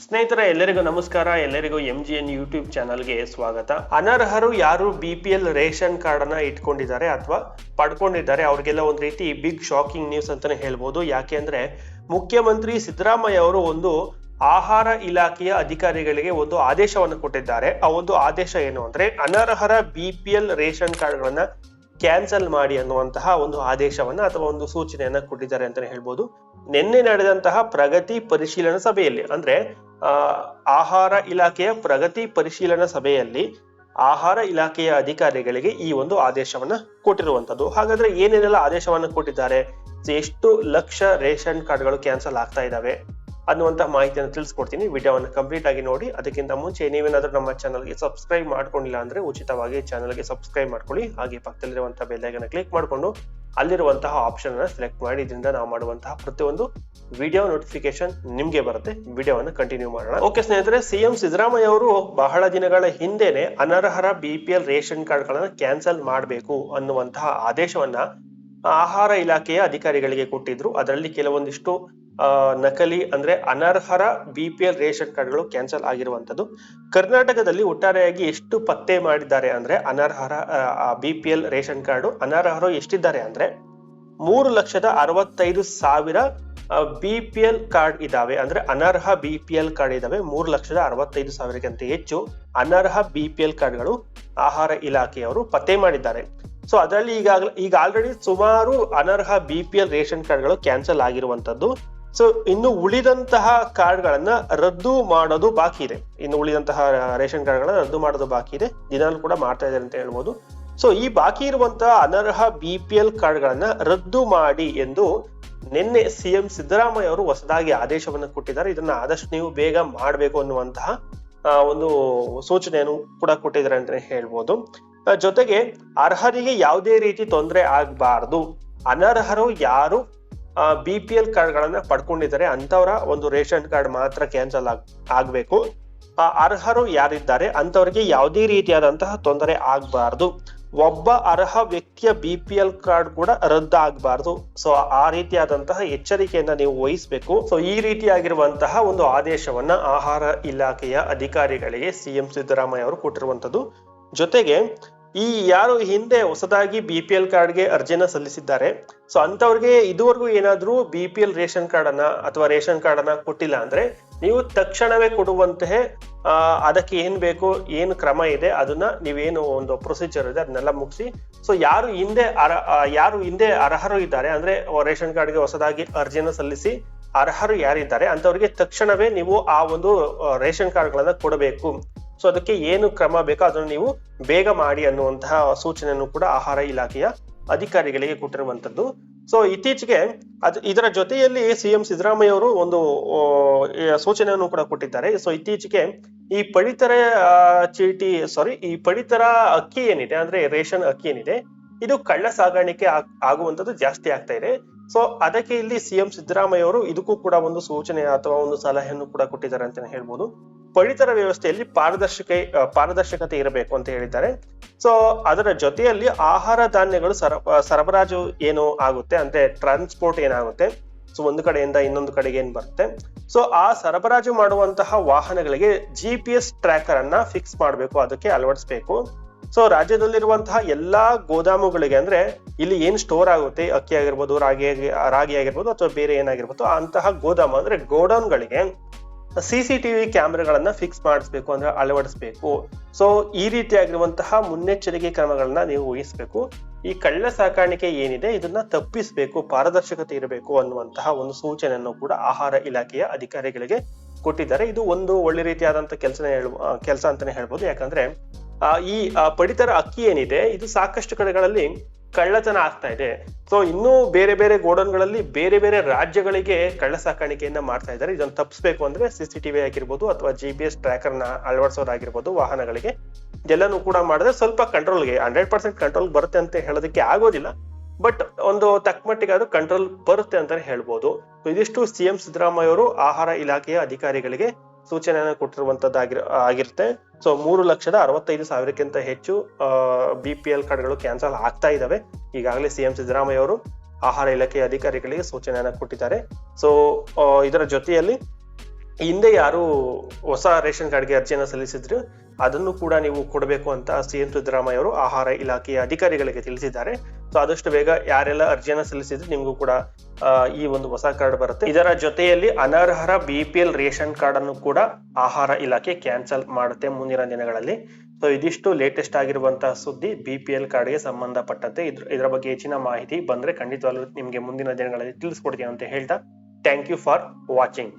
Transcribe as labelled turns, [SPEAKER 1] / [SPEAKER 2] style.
[SPEAKER 1] ಸ್ನೇಹಿತರೆ, ಎಲ್ಲರಿಗೂ ನಮಸ್ಕಾರ. ಎಲ್ಲರಿಗೂ ಎಂ ಜಿ ಎನ್ ಯೂಟ್ಯೂಬ್ ಚಾನಲ್ಗೆ ಸ್ವಾಗತ. ಅನರ್ಹರು ಯಾರು B P L ration card ಅನ್ನ ಇಟ್ಕೊಂಡಿದ್ದಾರೆ ಅಥವಾ ಪಡ್ಕೊಂಡಿದ್ದಾರೆ, ಅವ್ರಿಗೆಲ್ಲ ಒಂದು ರೀತಿ ಬಿಗ್ ಶಾಕಿಂಗ್ ನ್ಯೂಸ್ ಅಂತಾನೆ ಹೇಳ್ಬೋದು. ಯಾಕೆ ಅಂದ್ರೆ, ಮುಖ್ಯಮಂತ್ರಿ ಸಿದ್ದರಾಮಯ್ಯ ಅವರು ಒಂದು ಆಹಾರ ಇಲಾಖೆಯ ಅಧಿಕಾರಿಗಳಿಗೆ ಒಂದು ಆದೇಶವನ್ನು ಕೊಟ್ಟಿದ್ದಾರೆ. ಆ ಒಂದು ಆದೇಶ ಏನು ಅಂದ್ರೆ, ಅನರ್ಹರ ಬಿ ಪಿ ಎಲ್ ರೇಷನ್ ಕಾರ್ಡ್ಗಳನ್ನ ಕ್ಯಾನ್ಸಲ್ ಮಾಡಿ ಅನ್ನುವಂತಹ ಒಂದು ಆದೇಶವನ್ನ ಅಥವಾ ಒಂದು ಸೂಚನೆಯನ್ನ ಕೊಟ್ಟಿದ್ದಾರೆ ಅಂತಾನೆ ಹೇಳ್ಬೋದು. ನಿನ್ನೆ ನಡೆದಂತಹ ಪ್ರಗತಿ ಪರಿಶೀಲನಾ ಸಭೆಯಲ್ಲಿ, ಅಂದ್ರೆ ಆಹಾರ ಇಲಾಖೆಯ ಪ್ರಗತಿ ಪರಿಶೀಲನಾ ಸಭೆಯಲ್ಲಿ ಆಹಾರ ಇಲಾಖೆಯ ಅಧಿಕಾರಿಗಳಿಗೆ ಈ ಒಂದು ಆದೇಶವನ್ನ ಕೊಟ್ಟಿರುವಂತದ್ದು ಹಾಗಾದ್ರೆ ಏನೇನೆಲ್ಲ ಆದೇಶವನ್ನ ಕೊಟ್ಟಿದ್ದಾರೆ? ಎಷ್ಟು ಲಕ್ಷ ರೇಷನ್ ಕಾರ್ಡ್ಗಳು ಕ್ಯಾನ್ಸಲ್ ಆಗ್ತಾ ಇದಾವೆ ಅನ್ನುವಂತ ಮಾಹಿತಿಯನ್ನು ತಿಳಿಸ್ಕೊಡ್ತೀನಿ. ವಿಡಿಯೋವನ್ನು ಕಂಪ್ಲೀಟ್ ಆಗಿ ನೋಡಿ. ಅದಕ್ಕಿಂತ ಮುಂಚೆ ನೀವೇನಾದ್ರೂ ನಮ್ಮ ಚಾನಲ್ಗೆ ಸಬ್ಸ್ಕ್ರೈಬ್ ಮಾಡ್ಕೊಂಡಿಲ್ಲ ಅಂದ್ರೆ ಉಚಿತವಾಗಿ ಚಾನಲ್ಗೆ ಸಬ್ಸ್ಕ್ರೈಬ್ ಮಾಡ್ಕೊಳ್ಳಿ. ಹಾಗೆ ಪಕ್ಕದಲ್ಲಿರುವಂತಹ ಬೆಲ್ಲೈಕನ್ನ ಕ್ಲಿಕ್ ಮಾಡಿಕೊಂಡು ಅಲ್ಲಿರುವಂತಹ ಆಪ್ಷನ್ ಅನ್ನ ಸೆಲೆಕ್ಟ್ ಮಾಡಿ, ಇದರಿಂದ ನಾವು ಮಾಡುವಂತಹ ಪ್ರತಿಯೊಂದು ವಿಡಿಯೋ ನೋಟಿಫಿಕೇಶನ್ ನಿಮ್ಗೆ ಬರುತ್ತೆ. ವಿಡಿಯೋವನ್ನು ಕಂಟಿನ್ಯೂ ಮಾಡೋಣ. ಓಕೆ ಸ್ನೇಹಿತರೆ ಸಿಎಂ ಸಿದ್ದರಾಮಯ್ಯ ಅವರು ಬಹಳ ದಿನಗಳ ಹಿಂದೆನೆ ಅನರ್ಹರ ಬಿ ಪಿ ಎಲ್ ರೇಷನ್ ಕಾರ್ಡ್ಗಳನ್ನ ಕ್ಯಾನ್ಸಲ್ ಮಾಡಬೇಕು ಅನ್ನುವಂತಹ ಆದೇಶವನ್ನ ಆಹಾರ ಇಲಾಖೆಯ ಅಧಿಕಾರಿಗಳಿಗೆ ಕೊಟ್ಟಿದ್ರು. ಅದರಲ್ಲಿ ಕೆಲವೊಂದಿಷ್ಟು ನಕಲಿ ಅಂದ್ರೆ ಅನರ್ಹರ ಬಿ ಪಿ ಎಲ್ ರೇಷನ್ ಕಾರ್ಡ್ಗಳು ಕ್ಯಾನ್ಸಲ್ ಆಗಿರುವಂತದ್ದು ಕರ್ನಾಟಕದಲ್ಲಿ ಒಟ್ಟಾರೆಯಾಗಿ ಎಷ್ಟು ಪತ್ತೆ ಮಾಡಿದ್ದಾರೆ ಅಂದ್ರೆ ಅನರ್ಹರ B P L ration card ಅನರ್ಹರು ಎಷ್ಟಿದ್ದಾರೆ ಅಂದ್ರೆ ಮೂರು ಲಕ್ಷದ ಅರವತ್ತೈದು ಸಾವಿರ ಬಿ ಪಿ ಎಲ್ ಕಾರ್ಡ್ ಇದಾವೆ. ಅಂದ್ರೆ ಅನರ್ಹ ಬಿ ಪಿ ಎಲ್ ಕಾರ್ಡ್ ಇದಾವೆ. ಮೂರು ಲಕ್ಷದ ಅರವತ್ತೈದು ಸಾವಿರಕ್ಕಿಂತ ಹೆಚ್ಚು ಅನರ್ಹ ಬಿ ಪಿ ಎಲ್ ಕಾರ್ಡ್ಗಳು ಆಹಾರ ಇಲಾಖೆಯವರು ಪತ್ತೆ ಮಾಡಿದ್ದಾರೆ. ಸೊ, ಅದರಲ್ಲಿ ಈಗಾಗಲೇ, ಈಗ ಆಲ್ರೆಡಿ ಸುಮಾರು ಅನರ್ಹ ಬಿ ಪಿ ಎಲ್ ರೇಷನ್ ಕಾರ್ಡ್ಗಳು ಕ್ಯಾನ್ಸಲ್ ಆಗಿರುವಂತದ್ದು ಸೊ ಇನ್ನು ಉಳಿದಂತಹ ಕಾರ್ಡ್ಗಳನ್ನು ರದ್ದು ಮಾಡೋದು ಬಾಕಿ ಇದೆ. ಇನ್ನು ಉಳಿದಂತಹ ರೇಷನ್ ಕಾರ್ಡ್ಗಳನ್ನು ರದ್ದು ಮಾಡೋದು ಬಾಕಿ ಇದೆ. ದಿನಾಲು ಕೂಡ ಮಾಡ್ತಾ ಇದ್ದಾರೆ ಅಂತ ಹೇಳ್ಬೋದು. ಸೊ ಈ ಬಾಕಿ ಇರುವಂತಹ ಅನರ್ಹ ಬಿ ಪಿ ಎಲ್ ಕಾರ್ಡ್ಗಳನ್ನ ರದ್ದು ಮಾಡಿ ಎಂದು ನಿನ್ನೆ ಸಿಎಂ ಸಿದ್ದರಾಮಯ್ಯ ಅವರು ಹೊಸದಾಗಿ ಆದೇಶವನ್ನು ಕೊಟ್ಟಿದ್ದಾರೆ. ಇದನ್ನ ಆದಷ್ಟು ನೀವು ಬೇಗ ಮಾಡಬೇಕು ಅನ್ನುವಂತಹ ಒಂದು ಸೂಚನೆಯನ್ನು ಕೂಡ ಕೊಟ್ಟಿದ್ದಾರೆ ಅಂತಾನೆ ಹೇಳ್ಬೋದು. ಜೊತೆಗೆ ಅರ್ಹರಿಗೆ ಯಾವುದೇ ರೀತಿ ತೊಂದರೆ ಆಗಬಾರ್ದು. ಅನರ್ಹರು ಯಾರು? ಬಿ ಪಿ ಎಲ್ ಕಾರ್ಡ್ಗಳನ್ನ ಪಡ್ಕೊಂಡಿದ್ದಾರೆ. ಅಂತವರ ಒಂದು ರೇಷನ್ ಕಾರ್ಡ್ ಮಾತ್ರ ಕ್ಯಾನ್ಸಲ್ ಆಗ್, ಆಗ್ಬೇಕು. ಆ, ಅರ್ಹರು ಯಾರಿದ್ದಾರೆ? ಅಂತವರಿಗೆ ಯಾವುದೇ ರೀತಿಯಾದಂತಹ ತೊಂದರೆ ಆಗಬಾರ್ದು. ಒಬ್ಬ ಅರ್ಹ ವ್ಯಕ್ತಿಯ ಬಿ ಪಿ ಎಲ್ ಕಾರ್ಡ್ ಕೂಡ ರದ್ದಾಗಬಾರ್ದು. ಸೊ, ಆ ರೀತಿಯಾದಂತಹ ಎಚ್ಚರಿಕೆಯನ್ನ ನೀವು ವಹಿಸಬೇಕು. ಸೊ, ಈ ರೀತಿಯಾಗಿರುವಂತಹ ಒಂದು ಆದೇಶವನ್ನ ಆಹಾರ ಇಲಾಖೆಯ ಅಧಿಕಾರಿಗಳಿಗೆ ಸಿಎಂ ಸಿದ್ದರಾಮಯ್ಯ ಅವರು ಕೊಟ್ಟಿರುವಂತದ್ದು ಜೊತೆಗೆ ಈ ಯಾರು ಹಿಂದೆ ಹೊಸದಾಗಿ ಬಿ ಪಿ ಎಲ್ ಕಾರ್ಡ್ಗೆ ಅರ್ಜಿನ ಸಲ್ಲಿಸಿದ್ದಾರೆ, ಸೊ ಅಂತವ್ರಿಗೆ ಇದುವರೆಗೂ ಏನಾದರೂ B P L ration card ಅನ್ನ ಅಥವಾ ರೇಷನ್ ಕಾರ್ಡ್ ಅನ್ನ ಕೊಟ್ಟಿಲ್ಲ ಅಂದ್ರೆ ನೀವು ತಕ್ಷಣವೇ ಕೊಡುವಂತಹ ಅದಕ್ಕೆ ಏನ್ ಬೇಕು, ಏನು ಕ್ರಮ ಇದೆ, ಅದನ್ನ ನೀವೇನು ಒಂದು ಪ್ರೊಸೀಜರ್ ಇದೆ, ಅದನ್ನೆಲ್ಲ ಮುಗಿಸಿ. ಸೊ ಯಾರು ಹಿಂದೆ ಅರ ಯಾರು ಹಿಂದೆ ಅರ್ಹರು ಇದ್ದಾರೆ ಅಂದ್ರೆ ರೇಷನ್ ಕಾರ್ಡ್ಗೆ ಹೊಸದಾಗಿ ಅರ್ಜಿನ ಸಲ್ಲಿಸಿ ಅರ್ಹರು ಯಾರಿದ್ದಾರೆ ಅಂತವರಿಗೆ ತಕ್ಷಣವೇ ನೀವು ಆ ಒಂದು ರೇಷನ್ ರೇಷನ್ ಕಾರ್ಡ್ಗಳನ್ನ ಕೊಡಬೇಕು. ಸೊ ಅದಕ್ಕೆ ಏನು ಕ್ರಮ ಬೇಕೋ ಅದನ್ನು ನೀವು ಬೇಗ ಮಾಡಿ ಅನ್ನುವಂತಹ ಸೂಚನೆಯನ್ನು ಕೂಡ ಆಹಾರ ಇಲಾಖೆಯ ಅಧಿಕಾರಿಗಳಿಗೆ ಕೊಟ್ಟಿರುವಂತದ್ದು ಸೊ ಇತ್ತೀಚೆಗೆ ಅದು ಇದರ ಜೊತೆಯಲ್ಲಿ ಸಿಎಂ ಸಿದ್ದರಾಮಯ್ಯ ಅವರು ಒಂದು ಸೂಚನೆಯನ್ನು ಕೂಡ ಕೊಟ್ಟಿದ್ದಾರೆ. ಸೊ ಇತ್ತೀಚೆಗೆ ಈ ಪಡಿತರ ಚೀಟಿ ಸಾರಿ ಈ ಪಡಿತರ ಅಕ್ಕಿ ಏನಿದೆ, ಅಂದ್ರೆ ರೇಷನ್ ಅಕ್ಕಿ ಏನಿದೆ, ಇದು ಕಳ್ಳ ಸಾಗಾಣಿಕೆ ಆಗ್- ಆಗುವಂತದ್ದು ಜಾಸ್ತಿ ಆಗ್ತಾ ಇದೆ. ಸೊ ಅದಕ್ಕೆ ಇಲ್ಲಿ ಸಿಎಂ ಸಿದ್ದರಾಮಯ್ಯ ಅವರು ಇದಕ್ಕೂ ಕೂಡ ಒಂದು ಸೂಚನೆ ಅಥವಾ ಒಂದು ಸಲಹೆಯನ್ನು ಕೂಡ ಕೊಟ್ಟಿದ್ದಾರೆ ಅಂತಾನೆ ಹೇಳ್ಬೋದು. ಪಡಿತರ ವ್ಯವಸ್ಥೆಯಲ್ಲಿ ಪಾರದರ್ಶಕ ಪಾರದರ್ಶಕತೆ ಇರಬೇಕು ಅಂತ ಹೇಳಿದ್ದಾರೆ. ಸೊ ಅದರ ಜೊತೆಯಲ್ಲಿ ಆಹಾರ ಧಾನ್ಯಗಳು ಸರ ಸರಬರಾಜು ಏನು ಆಗುತ್ತೆ ಅಂದ್ರೆ ಟ್ರಾನ್ಸ್ಪೋರ್ಟ್ ಏನಾಗುತ್ತೆ? ಸೊ ಒಂದು ಕಡೆಯಿಂದ ಇನ್ನೊಂದು ಕಡೆಗೆ ಏನ್ ಬರುತ್ತೆ? ಸೊ ಆ ಸರಬರಾಜು ಮಾಡುವಂತಹ ವಾಹನಗಳಿಗೆ ಜಿ ಪಿ ಎಸ್ ಟ್ರ್ಯಾಕರ್ ಅನ್ನ ಫಿಕ್ಸ್ ಮಾಡಬೇಕು, ಅದಕ್ಕೆ ಅಳವಡಿಸಬೇಕು. ಸೊ ರಾಜ್ಯದಲ್ಲಿರುವಂತಹ ಎಲ್ಲಾ ಗೋದಾಮುಗಳಿಗೆ ಅಂದ್ರೆ ಇಲ್ಲಿ ಏನ್ ಸ್ಟೋರ್ ಆಗುತ್ತೆ, ಅಕ್ಕಿ ಆಗಿರ್ಬೋದು, ರಾಗಿ ರಾಗಿ ಆಗಿರ್ಬೋದು ಅಥವಾ ಬೇರೆ ಏನಾಗಿರ್ಬೋದು, ಅಂತಹ ಗೋದಾಮು ಅಂದ್ರೆ ಗೋಡೌನ್ಗಳಿಗೆ ಸಿ ಸಿ ಟಿವಿ ಕ್ಯಾಮ್ರಾಗಳನ್ನ ಫಿಕ್ಸ್ ಮಾಡಿಸ್ಬೇಕು ಅಂದ್ರೆ ಅಳವಡಿಸ್ಬೇಕು. ಸೊ ಈ ರೀತಿಯಾಗಿರುವಂತಹ ಮುನ್ನೆಚ್ಚರಿಕೆ ಕ್ರಮಗಳನ್ನ ನೀವು ವಹಿಸ್ಬೇಕು. ಈ ಕಳ್ಳ ಸಾಕಾಣಿಕೆ ಏನಿದೆ, ಇದನ್ನ ತಪ್ಪಿಸಬೇಕು, ಪಾರದರ್ಶಕತೆ ಇರಬೇಕು ಅನ್ನುವಂತಹ ಒಂದು ಸೂಚನೆಯನ್ನು ಕೂಡ ಆಹಾರ ಇಲಾಖೆಯ ಅಧಿಕಾರಿಗಳಿಗೆ ಕೊಟ್ಟಿದ್ದಾರೆ. ಇದು ಒಂದು ಒಳ್ಳೆ ರೀತಿಯಾದಂತ ಕೆಲಸ ಕೆಲಸ ಅಂತಾನೆ ಹೇಳ್ಬೋದು. ಯಾಕಂದ್ರೆ ಈ ಪಡಿತರ ಅಕ್ಕಿ ಏನಿದೆ, ಇದು ಸಾಕಷ್ಟು ಕಡೆಗಳಲ್ಲಿ ಕಳ್ಳತನ ಆಗ್ತಾ ಇದೆ. ಸೊ ಇನ್ನೂ ಬೇರೆ ಬೇರೆ ಗೋಡನ್ಗಳಲ್ಲಿ ಬೇರೆ ಬೇರೆ ರಾಜ್ಯಗಳಿಗೆ ಕಳ್ಳ ಸಾಕಾಣಿಕೆಯನ್ನ ಮಾಡ್ತಾ ಇದ್ದಾರೆ. ಇದನ್ನು ತಪ್ಪಿಸ್ಬೇಕು ಅಂದ್ರೆ ಸಿಸಿಟಿವಿ ಆಗಿರ್ಬೋದು ಅಥವಾ ಜಿ ಬಿ ಎಸ್ ಟ್ರ್ಯಾಕರ್ನ ಅಳವಡಿಸೋದಾಗಿರ್ಬೋದು ವಾಹನಗಳಿಗೆ. ಇದೆಲ್ಲನೂ ಕೂಡ ಮಾಡಿದ್ರೆ ಸ್ವಲ್ಪ ಕಂಟ್ರೋಲ್ಗೆ ಹಂಡ್ರೆಡ್ ಪರ್ಸೆಂಟ್ ಕಂಟ್ರೋಲ್ ಬರುತ್ತೆ ಅಂತ ಹೇಳೋದಕ್ಕೆ ಆಗೋದಿಲ್ಲ. ಬಟ್ ಒಂದು ತಕ್ಕ ಮಟ್ಟಿಗೆ ಕಂಟ್ರೋಲ್ ಬರುತ್ತೆ ಅಂತಾನೆ ಹೇಳ್ಬೋದು. ಇದಿಷ್ಟು ಸಿಎಂ ಸಿದ್ದರಾಮಯ್ಯ ಅವರು ಆಹಾರ ಇಲಾಖೆಯ ಅಧಿಕಾರಿಗಳಿಗೆ ಸೂಚನೆಯನ್ನು ಕೊಟ್ಟಿರುವಂತದ್ದಾಗಿರ ಆಗಿರುತ್ತೆ. ಸೊ ಮೂರು ಲಕ್ಷದ ಅರವತ್ತೈದು ಸಾವಿರಕ್ಕಿಂತ ಹೆಚ್ಚು ಬಿ ಪಿ ಎಲ್ ಕಾರ್ಡ್ಗಳು ಕ್ಯಾನ್ಸಲ್ ಆಗ್ತಾ ಇದಾವೆ. ಈಗಾಗಲೇ ಸಿಎಂ ಸಿದ್ದರಾಮಯ್ಯ ಅವರು ಆಹಾರ ಇಲಾಖೆಯ ಅಧಿಕಾರಿಗಳಿಗೆ ಸೂಚನೆಯನ್ನು ಕೊಟ್ಟಿದ್ದಾರೆ. ಸೊ ಇದರ ಜೊತೆಯಲ್ಲಿ ಹಿಂದೆ ಯಾರು ಹೊಸ ರೇಷನ್ ಕಾರ್ಡ್ಗೆ ಅರ್ಜಿಯನ್ನು ಸಲ್ಲಿಸಿದ್ರು, ಅದನ್ನು ಕೂಡ ನೀವು ಕೊಡಬೇಕು ಅಂತ ಸಿ ಎಂ ಸಿದ್ದರಾಮಯ್ಯ ಅವರು ಆಹಾರ ಇಲಾಖೆಯ ಅಧಿಕಾರಿಗಳಿಗೆ ತಿಳಿಸಿದ್ದಾರೆ. ಸೊ, ಆದಷ್ಟು ಬೇಗ ಯಾರೆಲ್ಲ ಅರ್ಜಿಯನ್ನು ಸಲ್ಲಿಸಿದ್ರು, ನಿಮಗೂ ಕೂಡ ಈ ಒಂದು ಹೊಸ ಕಾರ್ಡ್ ಬರುತ್ತೆ. ಇದರ ಜೊತೆಯಲ್ಲಿ ಅನರ್ಹರ B P L ration card ಅನ್ನು ಕೂಡ ಆಹಾರ ಇಲಾಖೆ ಕ್ಯಾನ್ಸಲ್ ಮಾಡುತ್ತೆ ಮುಂದಿನ ದಿನಗಳಲ್ಲಿ. ಸೊ, ಇದಿಷ್ಟು ಲೇಟೆಸ್ಟ್ ಆಗಿರುವಂತಹ ಸುದ್ದಿ ಬಿ ಪಿ ಎಲ್ ಕಾರ್ಡ್ಗೆ ಸಂಬಂಧಪಟ್ಟಂತೆ. ಇದ್ರ, ಇದರ ಬಗ್ಗೆ ಹೆಚ್ಚಿನ ಮಾಹಿತಿ ಬಂದ್ರೆ ಖಂಡಿತವಾಗ್ಲೂ ನಿಮಗೆ ಮುಂದಿನ ದಿನಗಳಲ್ಲಿ ತಿಳಿಸ್ಕೊಡ್ತೀನಿ ಅಂತ ಹೇಳ್ತಾ, ಥ್ಯಾಂಕ್ ಯು ಫಾರ್ ವಾಚಿಂಗ್.